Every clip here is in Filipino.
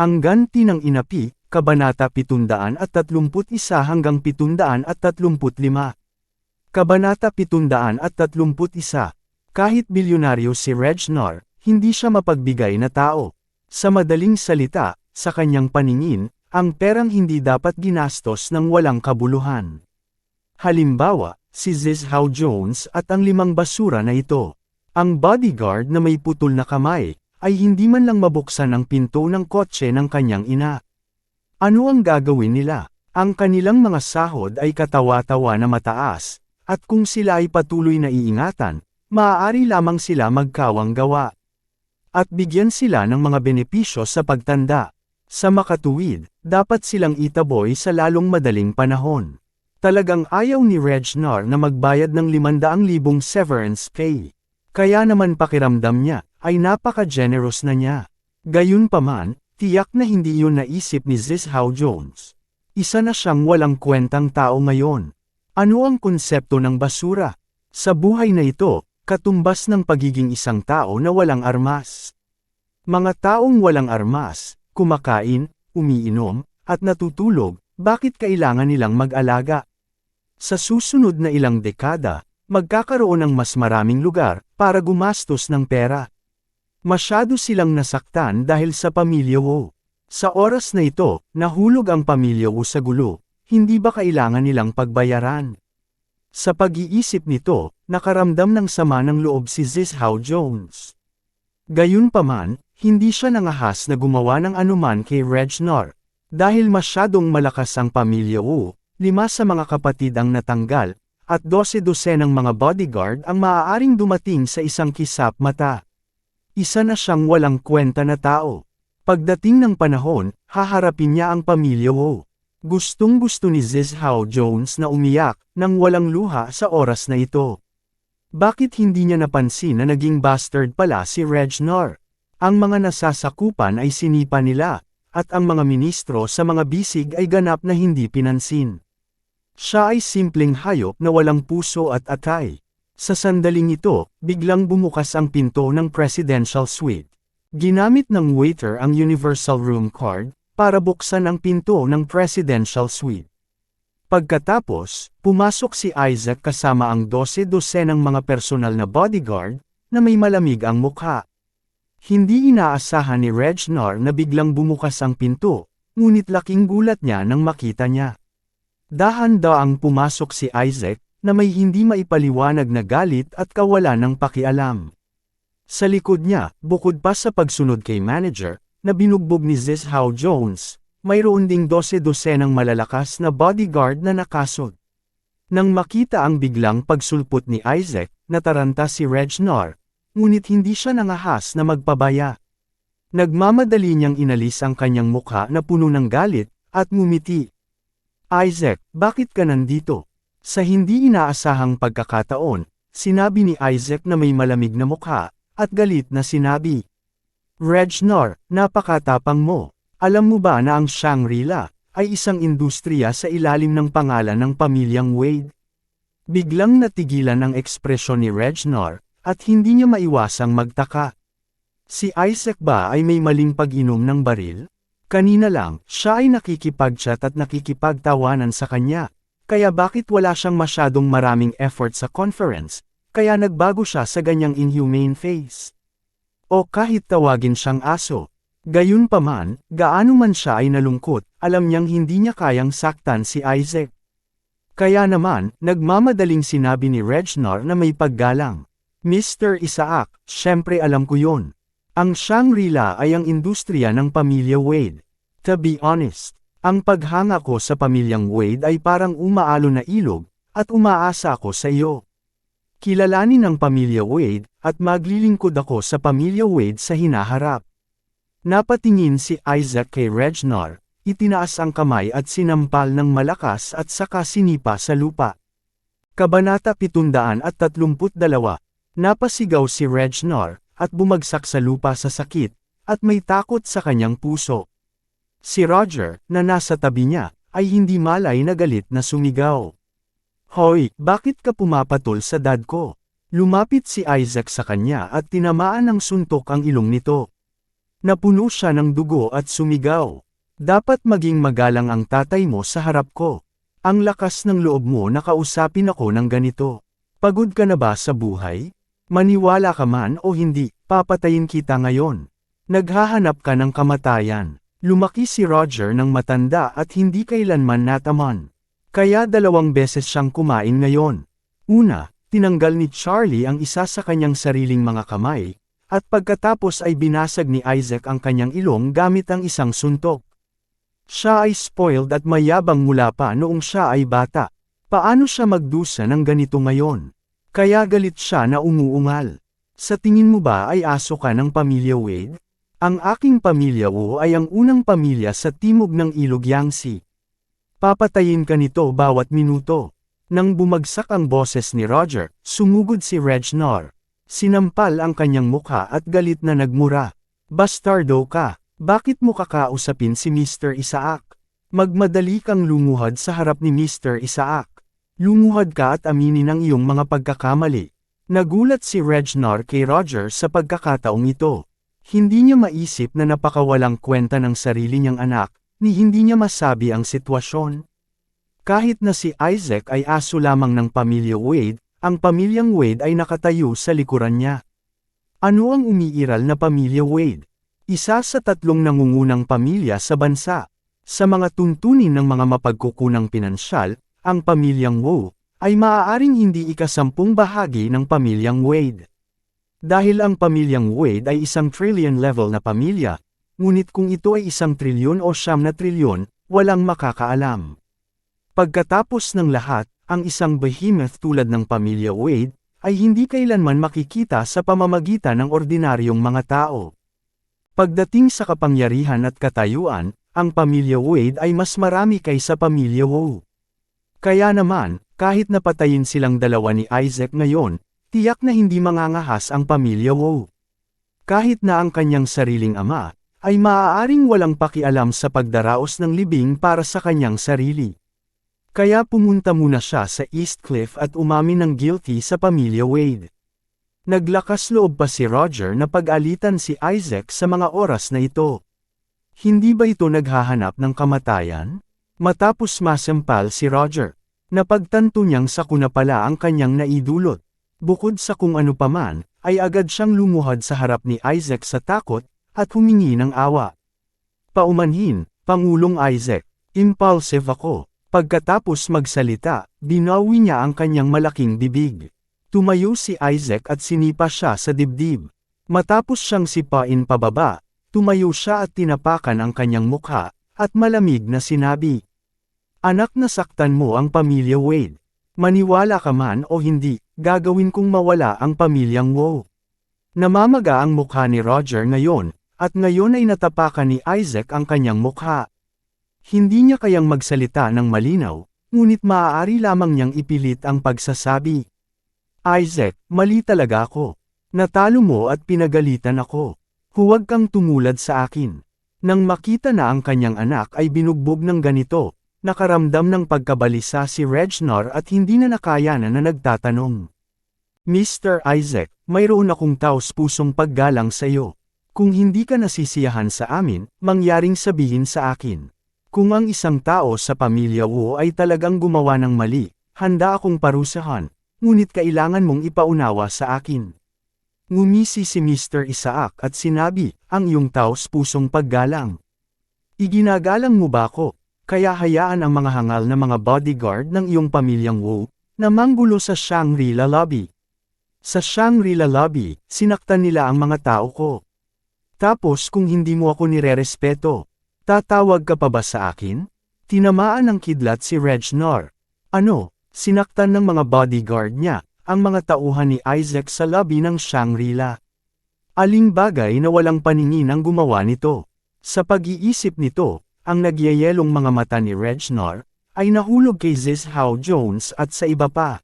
Ang ganti ng inapi, Kabanata 731 hanggang 735. Kabanata 731 Kahit bilyonaryo si Regnor, hindi siya mapagbigay na tao. Sa madaling salita, sa kanyang paningin, ang perang hindi dapat ginastos ng walang kabuluhan. Halimbawa, si Zizhao Jones at ang limang basura na ito. Ang bodyguard na may putol na kamay, ay hindi man lang mabuksan ang pinto ng kotse ng kanyang ina. Ano ang gagawin nila? Ang kanilang mga sahod ay katawa-tawa na mataas, at kung sila ay patuloy na iingatan, maaari lamang sila magkawang gawa. At bigyan sila ng mga benepisyo sa pagtanda. Sa makatuwid, dapat silang itaboy sa lalong madaling panahon. Talagang ayaw ni Regnar na magbayad ng 500,000 severance pay. Kaya naman pakiramdam niya, ay napaka-generous na niya. Gayunpaman, tiyak na hindi yun naisip ni Zizhao Jones. Isa na siyang walang kwentang tao ngayon. Ano ang konsepto ng basura? Sa buhay na ito, katumbas ng pagiging isang tao na walang armas. Mga taong walang armas, kumakain, umiinom, at natutulog, bakit kailangan nilang mag-alaga? Sa susunod na ilang dekada, magkakaroon ng mas maraming lugar para gumastos ng pera. Masyado silang nasaktan dahil sa pamilya Wu. Sa oras na ito, nahulog ang pamilya Wu sa gulo, hindi ba kailangan nilang pagbayaran? Sa pag-iisip nito, nakaramdam ng sama ng loob si Zizhao Jones. Gayunpaman, hindi siya nangahas na gumawa ng anuman kay Regnor. Dahil masyadong malakas ang pamilya Wu, lima sa mga kapatid ang natanggal, at dose-dose ng mga bodyguard ang maaaring dumating sa isang kisap mata. Isa na siyang walang kwenta na tao. Pagdating ng panahon, haharapin niya ang pamilya Wo. Gustong gusto ni Zizhao Jones na umiyak, nang walang luha sa oras na ito. Bakit hindi niya napansin na naging bastard pala si Regnor? Ang mga nasasakupan ay sinipa nila, at ang mga ministro sa mga bisig ay ganap na hindi pinansin. Siya ay simpleng hayop na walang puso at atay. Sa sandaling ito, biglang bumukas ang pinto ng presidential suite. Ginamit ng waiter ang universal room card, para buksan ang pinto ng presidential suite. Pagkatapos, pumasok si Isaac kasama ang 12-12 ng mga personal na bodyguard, na may malamig ang mukha. Hindi inaasahan ni Regnor na biglang bumukas ang pinto, ngunit laking gulat niya nang makita niya. Dahan-daang pumasok si Isaac, na may hindi maipaliwanag na galit at kawalan ng pakialam. Sa likod niya, bukod pa sa pagsunod kay manager, na binugbog ni Zizhao Jones, mayroon ding dose-dose ng malalakas na bodyguard na nakasod. Nang makita ang biglang pagsulpot ni Isaac, nataranta si Regnor, ngunit hindi siya nangahas na magpabaya. Nagmamadali niyang inalis ang kanyang mukha na puno ng galit, at ngumiti. Isaac, bakit ka nandito? Sa hindi inaasahang pagkakataon, sinabi ni Isaac na may malamig na mukha, at galit na sinabi. Regnor, napakatapang mo. Alam mo ba na ang Shangri-La, ay isang industriya sa ilalim ng pangalan ng pamilyang Wade? Biglang natigilan ang ekspresyon ni Regnor, at hindi niya maiwasang magtaka. Si Isaac ba ay may maling pag-inom ng baril? Kanina lang, siya ay nakikipagchat at nakikipagtawanan sa kanya, kaya bakit wala siyang masyadong maraming effort sa conference, kaya nagbago siya sa ganyang inhumane face. O kahit tawagin siyang aso. Gayunpaman, gaano man siya ay nalungkot, alam niyang hindi niya kayang saktan si Isaac. Kaya naman, nagmamadaling sinabi ni Regnor na may paggalang. Mr. Isaac, syempre alam ko yon. Ang Shangri-La ay ang industriya ng pamilya Wade. To be honest, ang paghanga ko sa pamilyang Wade ay parang umaalo na ilog, at umaasa ako sa iyo. Kilalanin ang pamilya Wade, at maglilingkod ako sa pamilya Wade sa hinaharap. Napatingin si Isaac kay Regnor, itinaas ang kamay at sinampal ng malakas at saka sinipa sa lupa. Kabanata 732 Napasigaw si Regnor, at bumagsak sa lupa sa sakit, at may takot sa kanyang puso. Si Roger, na nasa tabi niya, ay hindi malay na galit na sumigaw. Hoy, bakit ka pumapatol sa dad ko? Lumapit si Isaac sa kanya at tinamaan ng suntok ang ilong nito. Napuno siya ng dugo at sumigaw. Dapat maging magalang ang tatay mo sa harap ko. Ang lakas ng loob mo na kausapin ako ng ganito. Pagod ka na ba sa buhay? Maniwala ka man o hindi, papatayin kita ngayon. Naghahanap ka ng kamatayan. Lumaki si Roger ng matanda at hindi kailanman nataman. Kaya dalawang beses siyang kumain ngayon. Una, tinanggal ni Charlie ang isa sa kanyang sariling mga kamay, at pagkatapos ay binasag ni Isaac ang kanyang ilong gamit ang isang suntok. Siya ay spoiled at mayabang mula pa noong siya ay bata. Paano siya magdusa ng ganito ngayon? Kaya galit siya na umuungal. Sa tingin mo ba ay aso ka ng pamilya Wade? Ang aking pamilya Wu ay ang unang pamilya sa timog ng ilog Yangtze. Papatayin ka nito bawat minuto. Nang bumagsak ang boses ni Roger, sumugod si Regnor. Sinampal ang kanyang mukha at galit na nagmura. Bastardo ka, bakit mo kakausapin si Mr. Isaac? Magmadali kang lumuhad sa harap ni Mr. Isaac. Lumuhad ka at aminin ang iyong mga pagkakamali. Nagulat si Regnor kay Roger sa pagkakataong ito. Hindi niya maisip na napakawalang kwenta ng sarili niyang anak, ni hindi niya masabi ang sitwasyon. Kahit na si Isaac ay aso lamang ng pamilya Wade, ang pamilyang Wade ay nakatayo sa likuran niya. Ano ang umiiral na pamilya Wade? Isa sa tatlong nangungunang pamilya sa bansa. Sa mga tuntunin ng mga mapagkukunang pinansyal, ang pamilyang Wu ay maaaring hindi ikasampung bahagi ng pamilyang Wade. Dahil ang pamilyang Wade ay isang trillion level na pamilya, ngunit kung ito ay isang trilyon o siyam na trilyon, walang makakaalam. Pagkatapos ng lahat, ang isang behemoth tulad ng pamilya Wade, ay hindi kailanman makikita sa pamamagitan ng ordinaryong mga tao. Pagdating sa kapangyarihan at katayuan, ang pamilya Wade ay mas marami kaysa pamilya Wu. Kaya naman, kahit napatayin silang dalawa ni Isaac ngayon, tiyak na hindi mangangahas ang pamilya Wu. Kahit na ang kanyang sariling ama, ay maaaring walang pakialam sa pagdaraos ng libing para sa kanyang sarili. Kaya pumunta muna siya sa East Cliff at umamin ng guilty sa pamilya Wade. Naglakas loob pa si Roger na pag-alitan si Isaac sa mga oras na ito. Hindi ba ito naghahanap ng kamatayan? Matapos masampal si Roger, napagtanto niyang sakuna pala ang kanyang naidulot. Bukod sa kung ano paman, ay agad siyang lumuhad sa harap ni Isaac sa takot, at humingi ng awa. Paumanhin, Pangulong Isaac, impulsive ako, Pagkatapos magsalita, binawi niya ang kanyang malaking bibig. Tumayo si Isaac at sinipa siya sa dibdib. Matapos siyang sipain pababa, tumayo siya at tinapakan ang kanyang mukha, at malamig na sinabi. Anak na saktan mo ang pamilya Wade. Maniwala ka man o hindi, gagawin kong mawala ang pamilyang Wu. Namamaga ang mukha ni Roger ngayon, at ngayon ay natapakan ni Isaac ang kanyang mukha. Hindi niya kayang magsalita ng malinaw, ngunit maaari lamang niyang ipilit ang pagsasabi. Isaac, mali talaga ako. Natalo mo at pinagalitan ako. Huwag kang tumulad sa akin. Nang makita na ang kanyang anak ay binugbog ng ganito, nakaramdam ng pagkabalisa si Regnor at hindi na nakayanan na nagtatanong. Mr. Isaac, mayroon akong taos pusong paggalang sa iyo. Kung hindi ka nasisiyahan sa amin, mangyaring sabihin sa akin. Kung ang isang tao sa pamilya Wu ay talagang gumawa ng mali, handa akong parusahan, ngunit kailangan mong ipaunawa sa akin. Ngumisi si Mr. Isaac at sinabi, ang iyong taos pusong paggalang. Iginagalang mo ba ako, kaya hayaan ang mga hangal na mga bodyguard ng iyong pamilyang Wu, na manggulo sa Shangri-La Lobby. Sa Shangri-La Lobby, sinaktan nila ang mga tao ko. Tapos kung hindi mo ako nirerespeto, Tatawag ka pa ba sa akin? Tinamaan ng kidlat si Regnor. Ano, sinaktan ng mga bodyguard niya, ang mga tauhan ni Isaac sa lobby ng Shangri-La. Aling bagay na walang paningin ang gumawa nito. Sa pag-iisip nito, ang nagyayelong mga mata ni Regnor, ay nahulog kay Ziz Hao Jones at sa iba pa.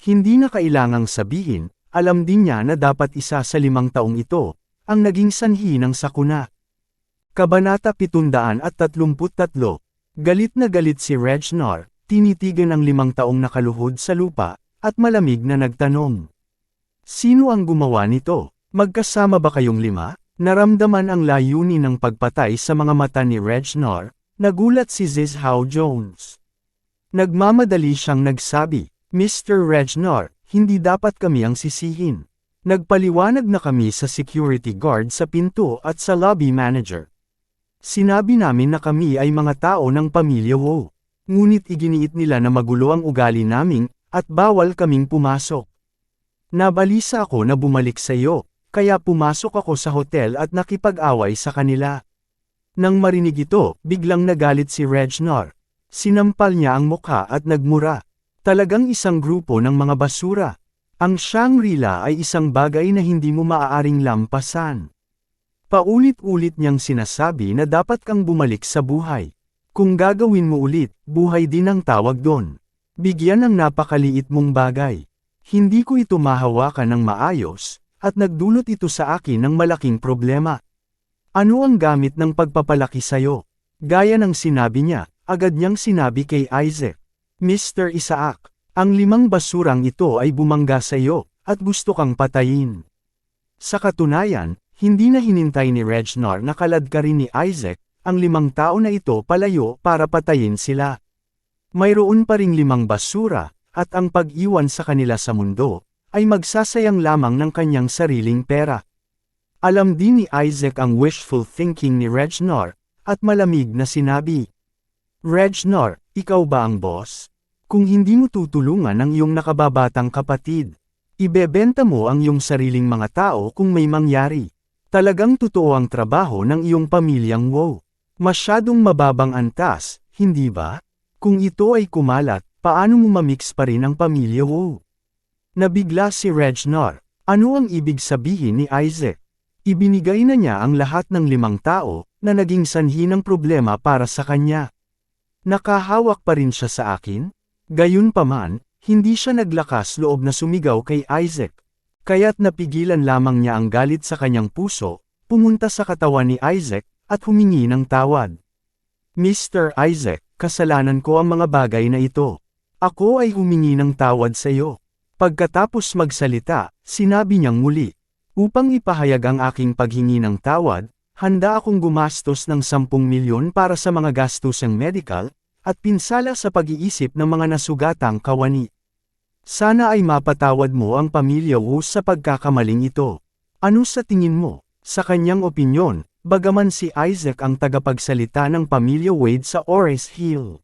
Hindi na kailangang sabihin, alam din niya na dapat isa sa limang taong ito, ang naging sanhi ng sakuna. Kabanata 733 Galit na galit si Regnor, tinitigan ang limang taong nakaluhod sa lupa, at malamig na nagtanong. Sino ang gumawa nito? Magkasama ba kayong lima? Naramdaman ang layunin ng pagpatay sa mga mata ni Regnor, nagulat si Ziz Hao Jones. Nagmamadali siyang nagsabi, Mr. Regnor, hindi dapat kami ang sisihin. Nagpaliwanag na kami sa security guard sa pinto at sa lobby manager. Sinabi namin na kami ay mga tao ng pamilya Wu. Ngunit iginiit nila na magulo ang ugali naming, at bawal kaming pumasok. Nabalisa ako na bumalik sa iyo, kaya pumasok ako sa hotel at nakipag-away sa kanila. Nang marinig ito, biglang nagalit si Regnor. Sinampal niya ang mukha at nagmura. Talagang isang grupo ng mga basura. Ang Shangri-La ay isang bagay na hindi mo maaaring lampasan. Paulit-ulit niyang sinasabi na dapat kang bumalik sa buhay. Kung gagawin mo ulit, buhay din ang tawag doon. Bigyan ng napakaliit mong bagay. Hindi ko ito mahawakan ng maayos, at nagdulot ito sa akin ng malaking problema. Ano ang gamit ng pagpapalaki sayo? Gaya ng sinabi niya, agad niyang sinabi kay Isaac. Mr. Isaac, ang limang basurang ito ay bumangga sa iyo, at gusto kang patayin. Sa katunayan, hindi na hinintay ni Regnor na kaladkarin ni Isaac, ang limang tao na ito palayo para patayin sila. Mayroon pa ring limang basura, at ang pag-iwan sa kanila sa mundo, ay magsasayang lamang ng kanyang sariling pera. Alam din ni Isaac ang wishful thinking ni Regnor, at malamig na sinabi. Regnor, ikaw ba ang boss? Kung hindi mo tutulungan ang iyong nakababatang kapatid, ibebenta mo ang iyong sariling mga tao kung may mangyari. Talagang totoo ang trabaho ng iyong pamilyang wow. Masyadong mababang antas, hindi ba? Kung ito ay kumalat, paano mo mamix pa rin ang pamilya wow? Nabigla si Regnor. Ano ang ibig sabihin ni Isaac? Ibinigay na niya ang lahat ng limang tao, na naging sanhi ng problema para sa kanya. Nakahawak pa rin siya sa akin? Gayunpaman, hindi siya naglakas loob na sumigaw kay Isaac. Kaya't napigilan lamang niya ang galit sa kanyang puso, pumunta sa katawan ni Isaac, at humingi ng tawad. Mr. Isaac, kasalanan ko ang mga bagay na ito. Ako ay humingi ng tawad sa iyo. Pagkatapos magsalita, sinabi niyang muli, upang ipahayag ang aking paghingi ng tawad, handa akong gumastos ng 10 milyon para sa mga gastusang medical, at pinsala sa pag-iisip ng mga nasugatang kawani. Sana ay mapatawad mo ang pamilya Wu sa pagkakamaling ito. Ano sa tingin mo? Sa kanyang opinyon, bagaman si Isaac ang tagapagsalita ng pamilya Wade sa Ores Hill.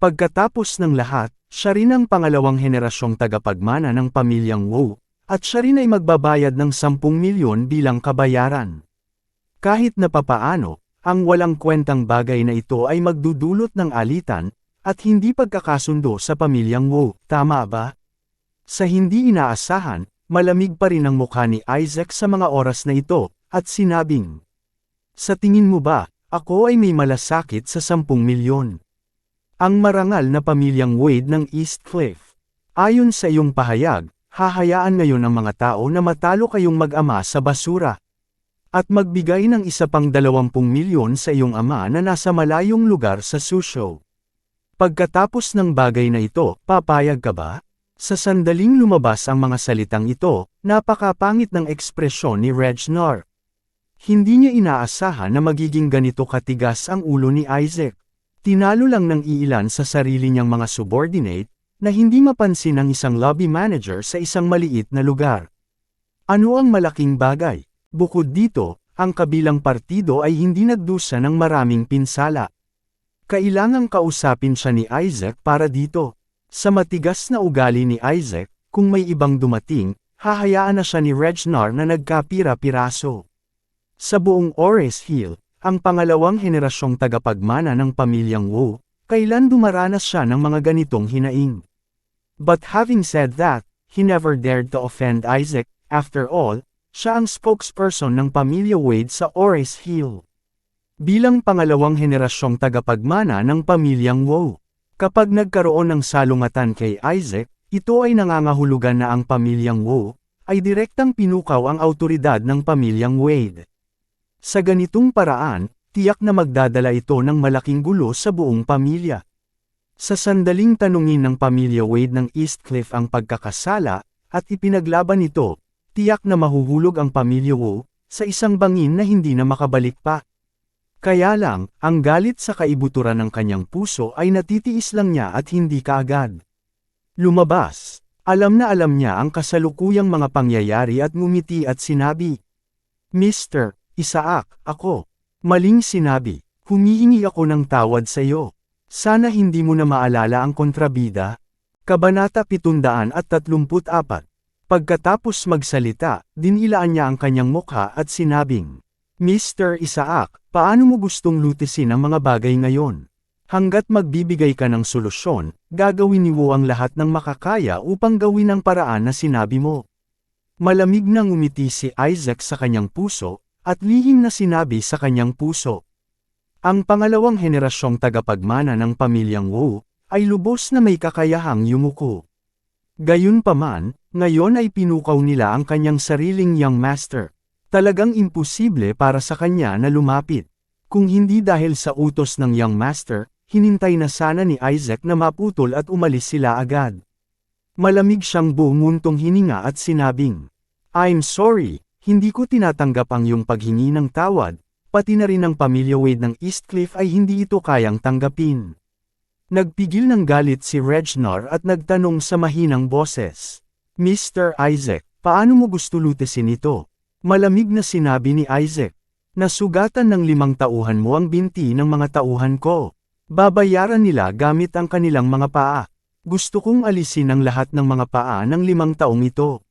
Pagkatapos ng lahat, siya rin ang pangalawang henerasyong tagapagmana ng pamilyang Wu, at siya rin ay magbabayad ng 10 milyon bilang kabayaran. Kahit na papaano, ang walang kwentang bagay na ito ay magdudulot ng alitan, at hindi pagkakasundo sa pamilyang Wu, tama ba? Sa hindi inaasahan, malamig pa rin ang mukha ni Isaac sa mga oras na ito, at sinabing, Sa tingin mo ba, ako ay may malasakit sa 10 milyon? Ang marangal na pamilyang Wade ng East Cliff. Ayon sa iyong pahayag, hahayaan ngayon ang mga tao na matalo kayong mag-ama sa basura. At magbigay ng isa pang 20 milyon sa iyong ama na nasa malayong lugar sa Susho. Pagkatapos ng bagay na ito, papayag ka ba? Sa sandaling lumabas ang mga salitang ito, napakapangit ng ekspresyon ni Regnor. Hindi niya inaasahan na magiging ganito katigas ang ulo ni Isaac. Tinalo lang ng iilan sa sarili niyang mga subordinate, na hindi mapansin ng isang lobby manager sa isang maliit na lugar. Ano ang malaking bagay? Bukod dito, ang kabilang partido ay hindi nagdusa ng maraming pinsala. Kailangang kausapin siya ni Isaac para dito. Sa matigas na ugali ni Isaac, kung may ibang dumating, hahayaan na siya ni Regnor na nagkapira-piraso. Sa buong Ores Hill, ang pangalawang henerasyong tagapagmana ng pamilyang Wu, kailan dumaranas siya ng mga ganitong hinaing. But having said that, he never dared to offend Isaac, after all, siya ang spokesperson ng pamilya Wade sa Ores Hill. Bilang pangalawang henerasyong tagapagmana ng pamilyang Wu, kapag nagkaroon ng salungatan kay Isaac, ito ay nangangahulugan na ang pamilyang Wu, ay direktang pinukaw ang autoridad ng pamilyang Wade. Sa ganitong paraan, tiyak na magdadala ito ng malaking gulo sa buong pamilya. Sa sandaling tanungin ng pamilya Wade ng Eastcliff ang pagkakasala, at ipinaglaban ito, tiyak na mahuhulog ang pamilya Wu, sa isang bangin na hindi na makabalik pa. Kaya lang, ang galit sa kaibuturan ng kanyang puso ay natitiis lang niya at hindi kaagad. Lumabas. Alam na alam niya ang kasalukuyang mga pangyayari at ngumiti at sinabi, Mr. Isaac, ako. Maling sinabi, humihingi ako ng tawad sa iyo. Sana hindi mo na maalala ang kontrabida. Kabanata 734 Pagkatapos magsalita, dinilaan niya ang kanyang mukha at sinabing, Mr. Isaac, paano mo gustong lutisin ang mga bagay ngayon? Hanggat magbibigay ka ng solusyon, gagawin ni Wu ang lahat ng makakaya upang gawin ang paraan na sinabi mo. Malamig na ngumiti si Isaac sa kanyang puso, at lihim na sinabi sa kanyang puso. Ang pangalawang henerasyong tagapagmana ng pamilyang Wu, ay lubos na may kakayahang yumuko. Gayunpaman, ngayon ay pinukaw nila ang kanyang sariling young master. Talagang imposible para sa kanya na lumapit. Kung hindi dahil sa utos ng young master, hinintay na sana ni Isaac na maputol at umalis sila agad. Malamig siyang bumuntong hininga at sinabing, I'm sorry, hindi ko tinatanggap ang iyong paghingi ng tawad, pati na rin ang pamilya Wade ng Eastcliff ay hindi ito kayang tanggapin. Nagpigil ng galit si Regnor at nagtanong sa mahinang boses. Mr. Isaac, paano mo gusto lutesin ito? Malamig na sinabi ni Isaac. Nasugatan ng limang tauhan mo ang binti ng mga tauhan ko. Babayaran nila gamit ang kanilang mga paa. Gusto kong alisin ang lahat ng mga paa ng limang taong ito.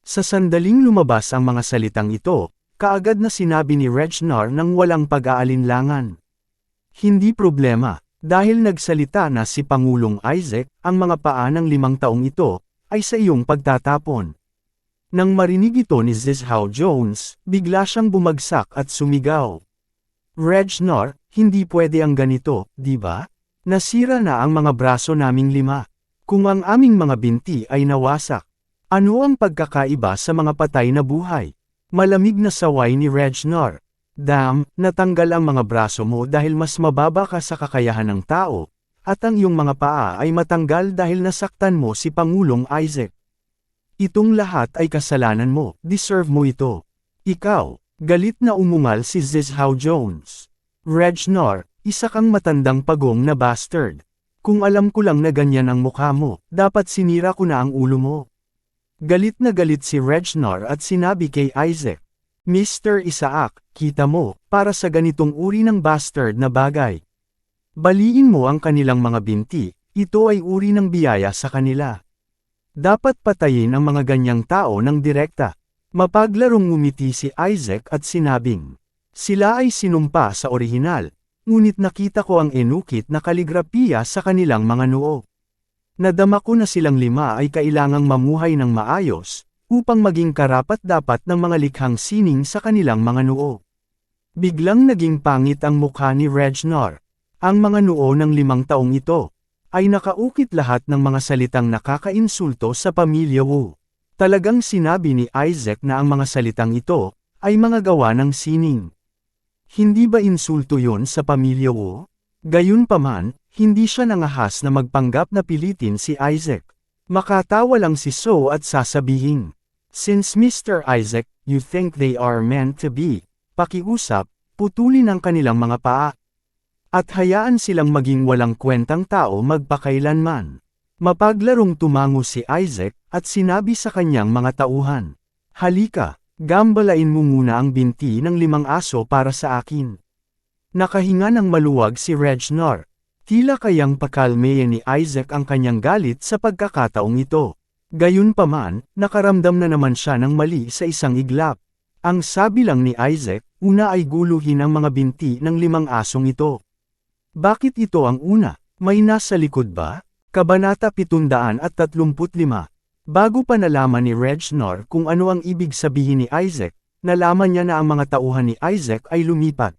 Sa sandaling lumabas ang mga salitang ito, kaagad na sinabi ni Regnar nang walang pag-aalinlangan. Hindi problema, dahil nagsalita na si Pangulong Isaac, ang mga paa ng limang taong ito, ay sa iyong pagtatapon. Nang marinig ito ni Zizhao Jones, bigla siyang bumagsak at sumigaw. Regnor, hindi pwede ang ganito, di ba? Nasira na ang mga braso naming lima. Kung ang aming mga binti ay nawasak. Ano ang pagkakaiba sa mga patay na buhay? Malamig na saway ni Regnor. Dam, natanggal ang mga braso mo dahil mas mababa ka sa kakayahan ng tao, at ang iyong mga paa ay matanggal dahil nasaktan mo si Pangulong Isaac. Itong lahat ay kasalanan mo, deserve mo ito. Ikaw, galit na umungal si Zizhao Jones. Regnor, isa kang matandang pagong na bastard. Kung alam ko lang na ganyan ang mukha mo, dapat sinira ko na ang ulo mo. Galit na galit si Regnor at sinabi kay Isaac, Mr. Isaac, kita mo, para sa ganitong uri ng bastard na bagay. Baliin mo ang kanilang mga binti, ito ay uri ng biyaya sa kanila. Dapat patayin ang mga ganyang tao ng direkta. Mapaglarong ngumiti si Isaac at sinabing, sila ay sinumpa sa orihinal, ngunit nakita ko ang enukit na kaligrapiya sa kanilang mga noo. Nadama ko na silang lima ay kailangang mamuhay ng maayos, upang maging karapat-dapat ng mga likhang sining sa kanilang mga noo. Biglang naging pangit ang mukha ni Regnor. Ang mga noo ng limang taong ito, ay nakaukit lahat ng mga salitang nakakainsulto sa pamilya Wu. Talagang sinabi ni Isaac na ang mga salitang ito, ay mga gawa ng sining. Hindi ba insulto yon sa pamilya Wu? Gayunpaman, hindi siya nangahas na magpanggap na pilitin si Isaac. Makatawa lang si So at sasabihin. Since Mr. Isaac, you think they are meant to be, pakiusap, putulin ang kanilang mga paa. At hayaan silang maging walang kwentang tao magpakailanman. Mapaglarong tumango si Isaac, at sinabi sa kanyang mga tauhan. Halika, Gambalain mo muna ang binti ng limang aso para sa akin. Nakahinga ng maluwag si Regnor. Tila kayang pakalmeye ni Isaac ang kanyang galit sa pagkakataong ito. Gayunpaman, nakaramdam na naman siya ng mali sa isang iglap. Ang sabi lang ni Isaac, una ay guluhin ang mga binti ng limang asong ito. Bakit ito ang una? May nasa likod ba? Kabanata 735 Bago pa nalaman ni Regnor kung ano ang ibig sabihin ni Isaac, nalaman niya na ang mga tauhan ni Isaac ay lumipat.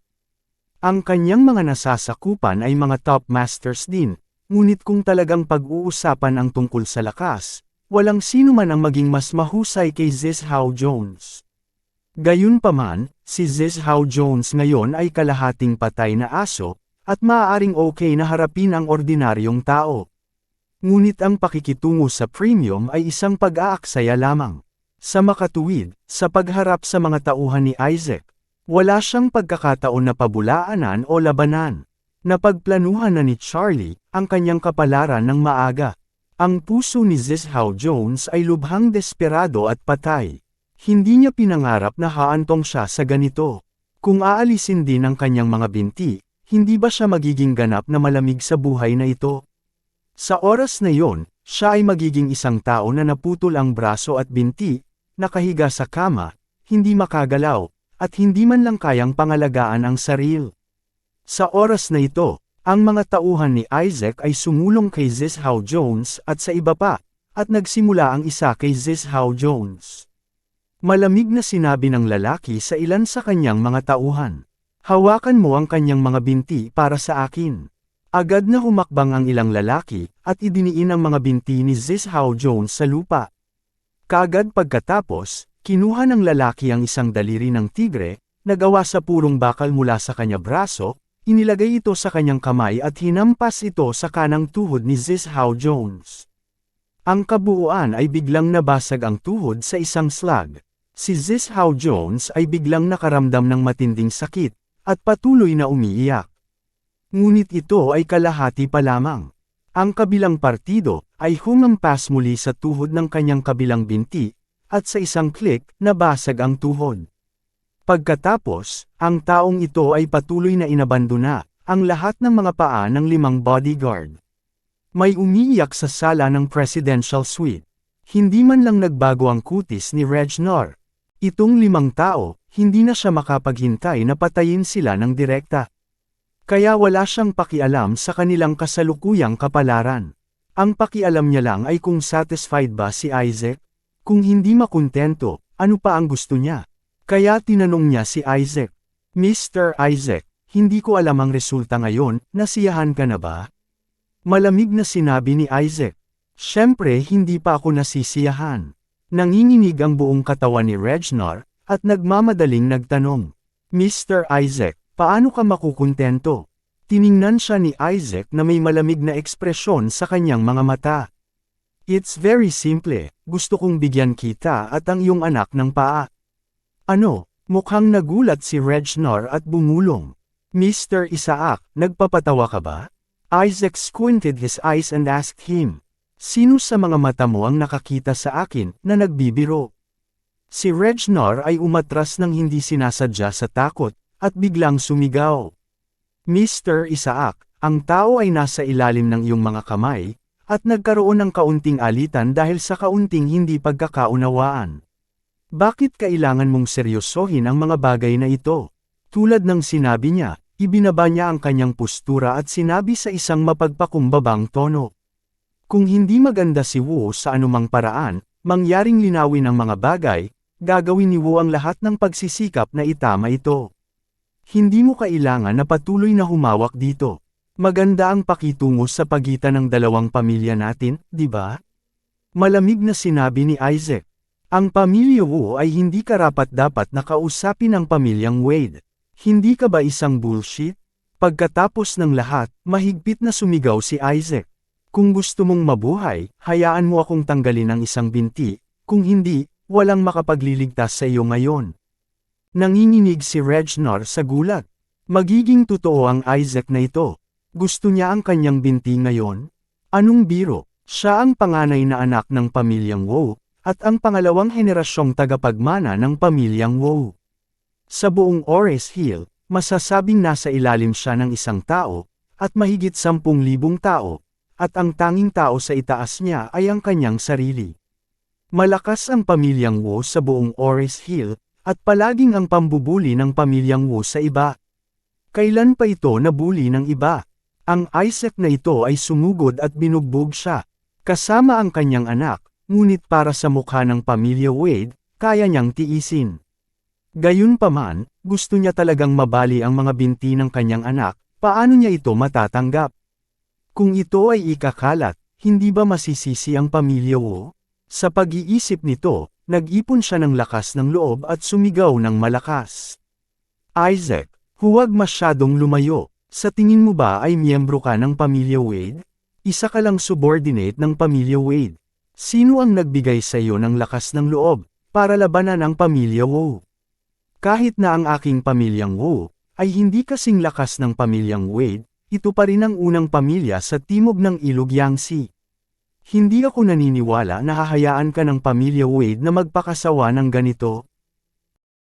Ang kanyang mga nasasakupan ay mga top masters din, ngunit kung talagang pag-uusapan ang tungkol sa lakas, walang sino man ang maging mas mahusay kay Zizhao Jones. Gayunpaman, si Zizhao Jones ngayon ay kalahating patay na aso, at maaaring okay na harapin ang ordinaryong tao. Ngunit ang pakikitungo sa premium ay isang pag-aaksaya lamang. Sa makatuwid, sa pagharap sa mga tauhan ni Isaac, wala siyang pagkakataon na pabulaanan o labanan. Napagplanuhan na ni Charlie ang kanyang kapalaran ng maaga. Ang puso ni Zizhao Jones ay lubhang desperado at patay. Hindi niya pinangarap na haantong siya sa ganito. Kung aalisin din ang kanyang mga binti, hindi ba siya magiging ganap na malamig sa buhay na ito? Sa oras na yon, siya ay magiging isang tao na naputol ang braso at binti, nakahiga sa kama, hindi makagalaw, at hindi man lang kayang pangalagaan ang saril. Sa oras na ito, ang mga tauhan ni Isaac ay sumulong kay Zizhao Jones at sa iba pa, at nagsimula ang isa kay Zizhao Jones. Malamig na sinabi ng lalaki sa ilan sa kanyang mga tauhan. Hawakan mo ang kanyang mga binti para sa akin. Agad na humakbang ang ilang lalaki, at idiniin ang mga binti ni Zizhao Jones sa lupa. Kaagad pagkatapos, Kinuha ng lalaki ang isang daliri ng tigre, nagawa sa purong bakal mula sa kanya braso, inilagay ito sa kanyang kamay at hinampas ito sa kanang tuhod ni Zizhao Jones. Ang kabuuan ay biglang nabasag ang tuhod sa isang slag. Si Zizhao Jones ay biglang nakaramdam ng matinding sakit, at patuloy na umiiyak. Ngunit ito ay kalahati pa lamang. Ang kabilang partido ay humampas muli sa tuhod ng kanyang kabilang binti, at sa isang klik, nabasag ang tuhod. Pagkatapos, ang taong ito ay patuloy na inabandona, ang lahat ng mga paa ng limang bodyguard. May umiiyak sa sala ng presidential suite. Hindi man lang nagbago ang kutis ni Regnor. Itong limang tao, hindi na siya makapaghintay na patayin sila ng direkta. Kaya wala siyang pakialam sa kanilang kasalukuyang kapalaran. Ang pakialam niya lang ay kung satisfied ba si Isaac, kung hindi makontento, ano pa ang gusto niya? Kaya tinanong niya si Isaac. Mr. Isaac, hindi ko alam ang resulta ngayon, nasiyahan ka na ba? Malamig na sinabi ni Isaac. Siyempre hindi pa ako nasisiyahan. Nanginginig ang buong katawan ni Regnor, at nagmamadaling nagtanong. Mr. Isaac, paano ka makukontento? Tiningnan siya ni Isaac na may malamig na ekspresyon sa kanyang mga mata. It's very simple, gusto kong bigyan kita at ang iyong anak ng paa. Ano, mukhang nagulat si Regnor at bumulong. Mr. Isaac, nagpapatawa ka ba? Isaac squinted his eyes and asked him, Sino sa mga mata mo ang nakakita sa akin na nagbibiro? Si Regnor ay umatras ng hindi sinasadya sa takot, at biglang sumigaw. Mr. Isaac, ang tao ay nasa ilalim ng iyong mga kamay, at nagkaroon ng kaunting alitan dahil sa kaunting hindi pagkakaunawaan. Bakit kailangan mong seryosohin ang mga bagay na ito? Tulad ng sinabi niya, ibinaba niya ang kanyang postura at sinabi sa isang mapagpakumbabang tono. Kung hindi maganda si Wu sa anumang paraan, mangyaring linawin ang mga bagay, gagawin ni Wu ang lahat ng pagsisikap na itama ito. Hindi mo kailangan na patuloy na humawak dito. Maganda ang pakitungo sa pagitan ng dalawang pamilya natin, di ba? Malamig na sinabi ni Isaac. Ang pamilya Wu ay hindi karapat-dapat na kausapin ang pamilyang Wade. Hindi ka ba isang bullshit? Pagkatapos ng lahat, mahigpit na sumigaw si Isaac. Kung gusto mong mabuhay, hayaan mo akong tanggalin ang isang binti, kung hindi, walang makapagliligtas sa iyo ngayon. Nanginginig si Regnor sa gulat. Magiging totoo ang Isaac na ito. Gusto niya ang kanyang binti ngayon? Anong biro? Siya ang panganay na anak ng pamilyang Wu, at ang pangalawang henerasyong tagapagmana ng pamilyang Wu. Sa buong Ores Hill, masasabing nasa ilalim siya ng isang tao, at mahigit sampung libong tao, at ang tanging tao sa itaas niya ay ang kanyang sarili. Malakas ang pamilyang Wu sa buong Ores Hill, at palaging ang pambubuli ng pamilyang Wu sa iba. Kailan pa ito nabuli ng iba? Ang Isaac na ito ay sumugod at binugbog siya. Kasama ang kanyang anak, ngunit para sa mukha ng pamilya Wade, kaya niyang tiisin. Gayunpaman, gusto niya talagang mabali ang mga binti ng kanyang anak, paano niya ito matatanggap? Kung ito ay ikakalat, hindi ba masisisi ang pamilya Wu? Sa pag-iisip nito, nag-ipon siya ng lakas ng loob at sumigaw ng malakas. Isaac, huwag masyadong lumayo. Sa tingin mo ba ay miyembro ka ng pamilya Wade? Isa ka lang subordinate ng pamilya Wade. Sino ang nagbigay sa iyo ng lakas ng loob, para labanan ang pamilya Wu? Kahit na ang aking pamilyang Wu, ay hindi kasing lakas ng pamilyang Wade, ito pa rin ang unang pamilya sa timog ng ilog Yangtze. Hindi ako naniniwala na hahayaan ka ng pamilya Wade na magpakasawa ng ganito,